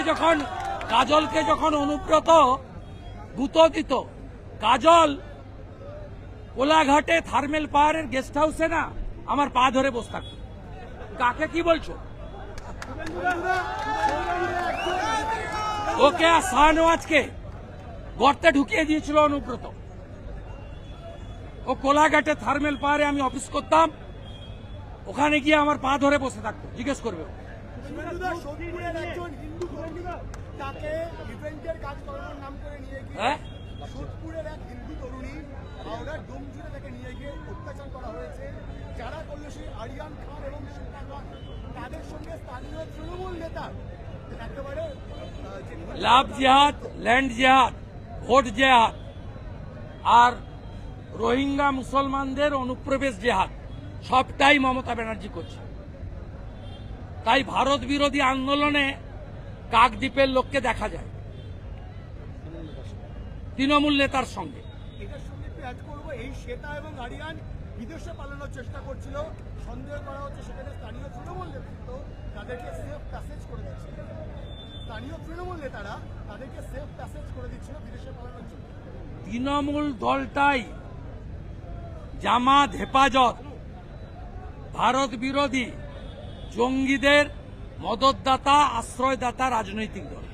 কাজলকে যখন কাজলকে যখন অনুব্রত গুঁতো দিত, কাজল কোলাঘাটে থার্মেল পাহাড়ের গেস্ট হাউসে না আমার পা ধরে বসে থাকতো। কাকে কি বলছো? ওকে আর শাহনওয়াজকে গর্তে ঢুকিয়ে দিয়েছিল অনুব্রত। ও কোলাঘাটে থার্মেল পাহাড়ে আমি অফিস করতাম, ওখানে গিয়ে আমার পা ধরে বসে থাকতো, জিজ্ঞেস করবে সোদপুরের একজন হিন্দু তরুণী তাকে ইভেন্টের কাজ করানোর নাম করে নিয়ে গিয়ে হ্যাঁ? সোদপুরের এক হিন্দু তরুণী হাওড়ার ডোমজুড়ে তাকে নিয়ে গিয়ে অত্যাচার করা হয়েছে। যারা করল সেই আরিয়ান খান এবং শ্বেতা খান। তাদের সঙ্গে স্থানীয় তৃণমূল নেতা একেবারে লাভ জেহাদ ল্যান্ড জেহাদ ভোট জেহাদ আর রোহিঙ্গা মুসলমানদের অনুপ্রবেশ জেহাদ সবটাই মমতা ব্যানার্জি করছে। তাই ভারত বিরোধী আন্দোলনে কাকদ্বীপের লোককে দেখা যায়। তৃণমূল নেতার সঙ্গে। বিদেশে পালানোর চেষ্টা করছিল সন্দেহ করা হচ্ছে সেখানে স্থানীয় তৃণমূল নেতৃত্ব তাদেরকে সেফ প্যাসেজ করে দিচ্ছিল। স্থানীয় তৃণমূল নেতারা তাদেরকে সেফ প্যাসেজ করে দিচ্ছিল বিদেশে পালানোর জন্য। তৃণমূল দলটাই জামাত হেফাজত ভারত বিরোধী জঙ্গিদের মদতদাতা আশ্রয়দাতা রাজনৈতিক দল।